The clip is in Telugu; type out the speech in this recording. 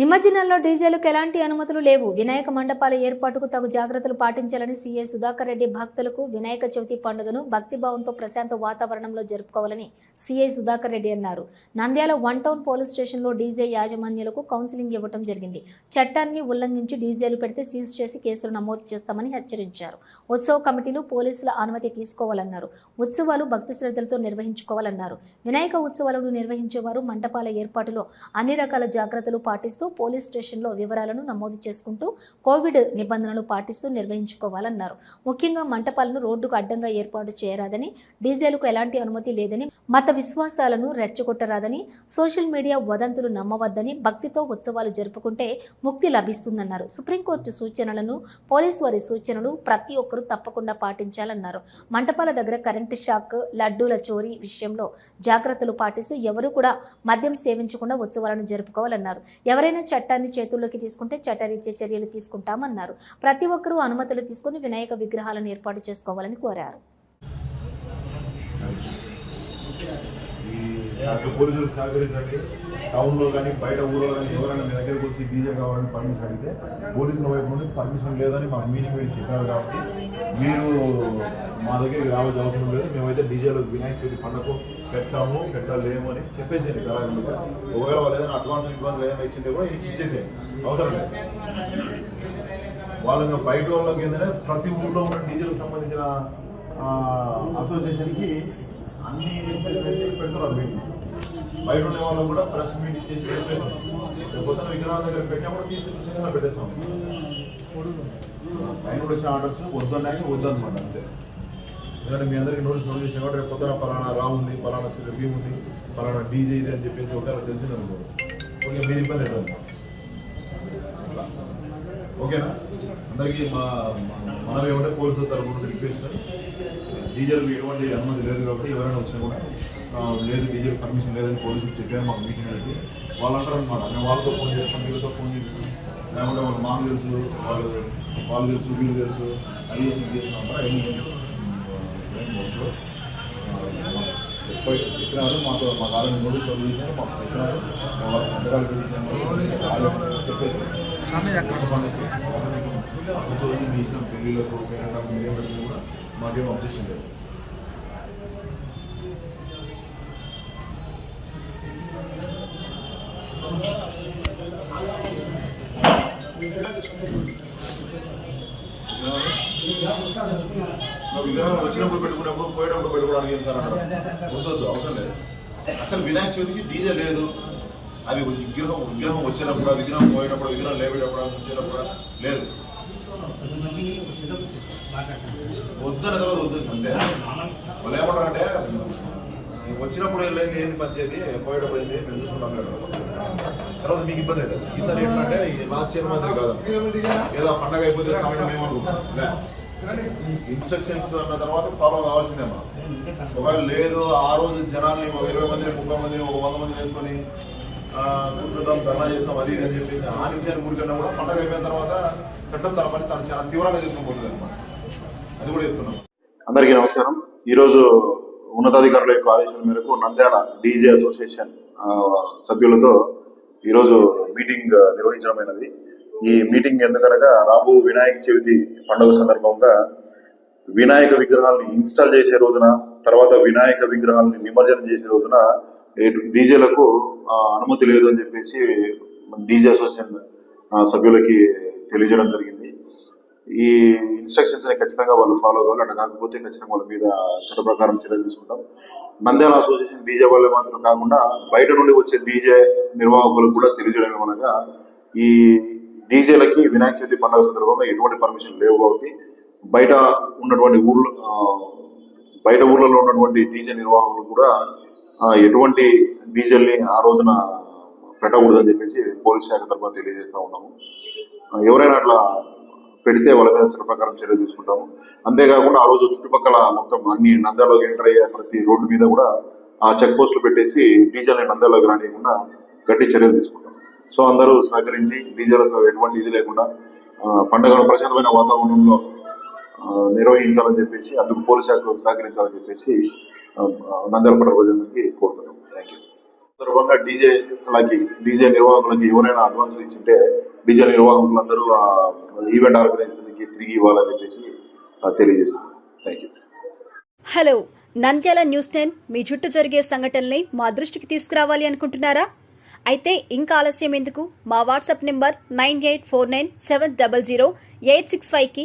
నిమజ్జనంలో డీజేలకు ఎలాంటి అనుమతులు లేవు. వినాయక మండపాల ఏర్పాటుకు తగు జాగ్రత్తలు పాటించాలని సీఐ సుధాకర్ రెడ్డి భక్తులకు వినాయక చవితి పండుగను భక్తిభావంతో ప్రశాంత వాతావరణంలో జరుపుకోవాలని సీఐ సుధాకర్ రెడ్డి అన్నారు. నంద్యాల వన్ టౌన్ పోలీస్ స్టేషన్లో డీజే యాజమాన్యులకు కౌన్సిలింగ్ ఇవ్వడం జరిగింది. చట్టాన్ని ఉల్లంఘించి డీజేలు పెడితే సీజ్ చేసి కేసులు నమోదు చేస్తామని హెచ్చరించారు. ఉత్సవ కమిటీలు పోలీసుల అనుమతి తీసుకోవాలన్నారు. ఉత్సవాలు భక్తి శ్రద్ధలతో నిర్వహించుకోవాలన్నారు. వినాయక ఉత్సవాలను నిర్వహించేవారు మండపాల ఏర్పాటులో అన్ని రకాల జాగ్రత్తలు పాటిస్తూ పోలీస్ స్టేషన్లో వివరాలను నమోదు చేసుకుంటూ కోవిడ్ నిబంధనలు పాటిస్తూ నిర్వహించుకోవాలన్నారు. ముఖ్యంగా మంటపాలను రోడ్డుకు అడ్డంగా ఏర్పాటు చేయరాదని డీజేలకు ఎలాంటి అనుమతి లేదని మత విశ్వాసాలను రెచ్చగొట్టరాదని సోషల్ మీడియా వదంతులు నమ్మవద్దని భక్తితో ఉత్సవాలు జరుపుకుంటే ముక్తి లభిస్తుందన్నారు. సుప్రీంకోర్టు సూచనలను పోలీసు వారి సూచనలు ప్రతి ఒక్కరూ తప్పకుండా పాటించాలన్నారు. మంటపాల దగ్గర కరెంటు షాక్ లడ్డూల చోరీ విషయంలో జాగ్రత్తలు పాటిస్తూ ఎవరూ కూడా మద్యం సేవించకుండా ఉత్సవాలను జరుపుకోవాలన్నారు. ఎవరైనా చట్టాన్ని చేతుల్లోకి తీసుకుంటే చట్టరీత్యా చర్యలు తీసుకుంటామన్నారు. ప్రతి ఒక్కరూ అనుమతులు తీసుకుని వినాయక విగ్రహాలను ఏర్పాటు చేసుకోవాలని కోరారు. ఈ అటు పోలీసులు సహకరించండి. టౌన్లో కానీ బయట ఊళ్ళో కానీ ఎవరైనా మీ దగ్గరకు వచ్చి డీజే కావాలని పర్మిషన్ అడిగితే పోలీసుల వైపు నుండి పర్మిషన్ లేదని మా మీనింగ్ మీరు చెప్పారు కాబట్టి మీరు మా దగ్గరికి రావాల్సిన అవసరం లేదు. మేమైతే డీజేలో వినాయక చవితి పండుగ పెడతాము పెట్టలేము అని చెప్పేసేయండి కళాకారులుగా. ఒకవేళ వాళ్ళు ఏదైనా అడ్వాన్స్ అడ్వాన్స్ ఏదైనా ఇచ్చింటే కూడా ఇచ్చేసేయండి. అవసరం లేదు. వాళ్ళు ఇంకా బయట వాళ్ళకి ఏంటంటే ప్రతి ఊళ్ళో ఉన్న డీజేలకు సంబంధించిన అసోసియేషన్కి అన్ని పెడుతున్నారు మీటింగ్. బయట ఉండే వాళ్ళు కూడా ప్రెస్ మీట్ ఇచ్చేసి చెప్పేస్తాం. రేపు పొద్దున విగ్రహాల దగ్గర పెట్టినప్పుడు తీసుకొచ్చి పెట్టేస్తాం. పైన కూడా వచ్చిన ఆర్డర్స్ వద్దన్నాయని వద్దనమాట అంతే. ఎందుకంటే మీ అందరికీ నోటీస్ నోట్ చేసిన కాబట్టి రేపు పొద్దున పలానా రా ఉంది పలానా రివ్యూ ఉంది పలానా డీజే ఇది అని చెప్పేసి ఒకవేళ తెలిసింది అనుకో మీరు ఇబ్బంది అవుతుంది ఓకేనా? అందరికీ మా మా- మనం ఏమంటే పోలీసుల తరఫున రిక్వెస్ట్. డీజిల్ ఎటువంటి అనుమతి లేదు కాబట్టి ఎవరైనా వచ్చినా కూడా లేదు డీజే పర్మిషన్ లేదని పోలీసులు చెప్పారు మాకు మీటింగ్ అడిగి వాళ్ళు అంటారు అనమాట మేము వాళ్ళతో ఫోన్ చేస్తాం వీళ్ళతో ఫోన్ చేస్తాం లేకుంటే వాళ్ళు మాకు తెలుసు వాళ్ళు వాళ్ళు తెలుసు వీళ్ళు తెలుసు ఐఏసీ చేసిన అంటారు ఏం వద్దు. ఆ, మాకు చెప్పి చెప్పినారు. మాకు మా కాలం నోటీస్ సర్వ్ చేశారు మాకు చెప్పినారు. సంతకాలు పెట్టించారు. వాళ్ళు చెప్పేసి అసలు మీ ఇష్టం పెళ్ళిళ్ళకు పేరెంటాలకు మీరేం పెట్టినా కూడా మాకేం అబ్జెక్షన్ లేదు. నువ్వు విగ్రహాలు వచ్చినప్పుడు పెట్టుకున్నప్పుడు పోయేటప్పుడు పెట్టుకోవడానికి ఏం సార్ అంటారు? వద్దు వద్దు అవసరం లేదు. అసలు వినాయక చవితికి డీజే లేదు. అది విగ్రహం విగ్రహం వచ్చినప్పుడు విగ్రహం పోయేటప్పుడు విగ్రహం లేవేటప్పుడు వచ్చేటప్పుడు లేదు. వద్దన తర్వాత వద్దు అంతే. వాళ్ళు ఏమంటారంటే వచ్చినప్పుడు లేదు ఏంది పంచేది పోయేటప్పుడు ఏంది మేము చూసుకుంటాం లేదు తర్వాత మీకు ఇబ్బంది లేదు ఈసారి ఏంటంటే లాస్ట్ ఇయర్ మాదిరి కాదు. ఏదో పండగ అయిపోతే సమయం ఏమనుకుంటాం. ఇన్స్ట్రక్షన్స్ అన్న తర్వాత ఫాలో కావాల్సిందే మనం ఒకవేళ లేదు ఆ రోజు జనాల్ని ఒక ఇరవై మందిని ముప్పై మందిని ఒక వంద మందిని వేసుకొని కూర్చుంటాం ధర్నా చేస్తాం అది ఇది అని చెప్పేసి ఆ నిమిషాన్ని ఊరికన్నా కూడా పండగ అయిపోయిన తర్వాత చట్టం తన పని తను చాలా తీవ్రంగా చేసుకుని పోతుంది అనమాట అది కూడా చెప్తున్నాం. అందరికీ నమస్కారం. ఈరోజు ఉన్నతాధికారుల యొక్క ఆదేశాల మేరకు నంద్యాల డీజే అసోసియేషన్ ఆ, సభ్యులతో ఈరోజు మీటింగ్ నిర్వహించడమైనది. ఈ మీటింగ్ ఎందుకనగా రాబో వినాయక చవితి పండుగ సందర్భంగా వినాయక విగ్రహాలను ఇన్స్టాల్ చేసే రోజున తర్వాత వినాయక విగ్రహాలను నిమజ్జనం చేసే రోజున డీజేలకు అనుమతి లేదు అని చెప్పేసి డీజే అసోసియేషన్ సభ్యులకి తెలియజేయడం జరిగింది. ఈ ఇన్స్ట్రక్షన్స్ని ఖచ్చితంగా వాళ్ళు ఫాలో కావాలి. అట్లా కాకపోతే ఖచ్చితంగా వాళ్ళ మీద చట్ట ప్రకారం చర్యలు తీసుకుంటాం. నంద్యాల అసోసియేషన్ డీజే వాళ్ళే మాత్రం కాకుండా బయట నుండి వచ్చే డీజే నిర్వాహకులకు కూడా తెలియజేయడం ఏమనగా ఈ డీజేలకి వినాయక చవితి పండుగ సందర్భంగా ఎటువంటి పర్మిషన్ లేవు కాబట్టి బయట ఉన్నటువంటి ఊర్లో బయట ఊర్లలో ఉన్నటువంటి డీజే నిర్వాహకులు కూడా ఎటువంటి డీజిల్ని ఆ రోజున పెట్టకూడదని చెప్పేసి పోలీస్ శాఖ తరఫున తెలియజేస్తూ ఉన్నాము. ఎవరైనా అట్లా పెడితే వాళ్ళ మీద చట్ట ప్రకారం చర్యలు తీసుకుంటాము. అంతేకాకుండా ఆ రోజు చుట్టుపక్కల మొత్తం అన్ని నంద్యాలలోకి ఎంటర్ అయ్యే ప్రతి రోడ్డు మీద కూడా ఆ చెక్ పోస్టులు పెట్టేసి డీజిల్ని నంద్యాలలోకి రానియకుండా గట్టి చర్యలు తీసుకుంటాం సో అందరూ సహకరించి డీజేలకు ఎటువంటి ఇది లేకుండా ఆ, పండుగను ప్రశాంతమైన వాతావరణంలో నిర్వహించాలని చెప్పేసి అందుకు పోలీస్ శాఖకు సహకరించాలని చెప్పేసి ఆ, ప్రజలందరికీ కోరుతున్నాం. థ్యాంక్ యూ సందర్భంగా డీజే లకి డీజే నిర్వాహకులకి ఎవరైనా అడ్వాన్స్ ఇచ్చింటే డీజే నిర్వాహకులందరూ ఆ ఈవెంట్ ఆర్గనైజర్కి తిరిగి ఇవ్వాలని చెప్పేసి తెలియజేస్తున్నాం. Thank you hello Nandyal news ten మీ చుట్టూ జరిగే సంఘటనల్ని మా దృష్టికి తీసుకురావాలి అనుకుంటున్నారా? అయితే ఇంకా ఆలస్యం ఎందుకు? మా WhatsApp number nine eight four nine seven double zero eight six ఫైవ్కి